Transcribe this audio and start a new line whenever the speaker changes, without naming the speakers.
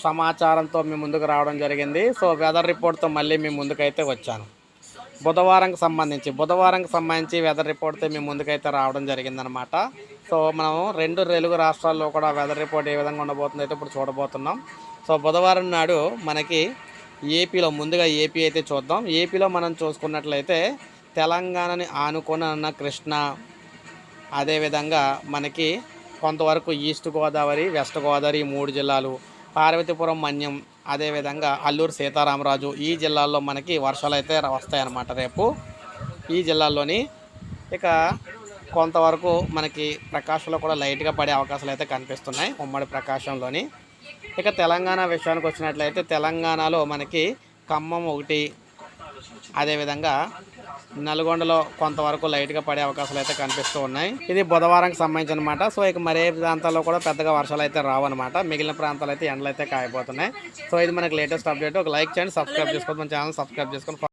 సమాచారంతో మీ ముందుకు రావడం జరిగింది. సో వెదర్ రిపోర్ట్తో మళ్ళీ మీ ముందుకైతే వచ్చాను. బుధవారంకి సంబంధించి బుధవారంకి సంబంధించి వెదర్ రిపోర్ట్తో మీ ముందుకైతే రావడం జరిగిందనమాట సో మనం రెండు తెలుగు రాష్ట్రాల్లో కూడా వెదర్ రిపోర్ట్ ఏ విధంగా ఉండబోతుందో అయితే ఇప్పుడు చూడబోతున్నాం. సో బుధవారం నాడు మనకి ఏపీలో ముందుగా ఏపీ అయితే చూద్దాం. ఏపీలో మనం చూసుకున్నట్లయితే తెలంగాణని ఆనుకొని ఉన్న కృష్ణ అదేవిధంగా మనకి కొంతవరకు ఈస్ట్ గోదావరి వెస్ట్ గోదావరి మూడు జిల్లాలు పార్వతీపురం మన్యం అదేవిధంగా అల్లూరు సీతారామరాజు ఈ జిల్లాల్లో మనకి వర్షాలు అయితే వస్తాయన్నమాట రేపు ఈ జిల్లాల్లోని. ఇక కొంతవరకు మనకి ప్రకాశంలో కూడా లైట్గా పడే అవకాశాలు అయితే కనిపిస్తున్నాయి ఉమ్మడి ప్రకాశంలోని. ఇక తెలంగాణ విషయానికి వచ్చినట్లయితే తెలంగాణలో మనకి ఖమ్మం ఒకటి అదేవిధంగా నల్గొండలో కొంతవరకు లైట్గా పడే అవకాశాలు అయితే కనిపిస్తూ ఉన్నాయి. ఇది బుధవారంకి సంబంధించిన అనమాట సో ఇక మరే ప్రాంతాల్లో కూడా పెద్దగా వర్షాలు అయితే రావన్నమాట మిగిలిన ప్రాంతాలు అయితే ఎండలు అయితే కాయబోతున్నాయి. సో ఇది మనకి లేటెస్ట్ అప్డేట్. ఒక లైక్ చేయండి సబ్స్క్రైబ్ చేసుకోండి మన ఛానల్ సబ్స్క్రైబ్ చేసుకొని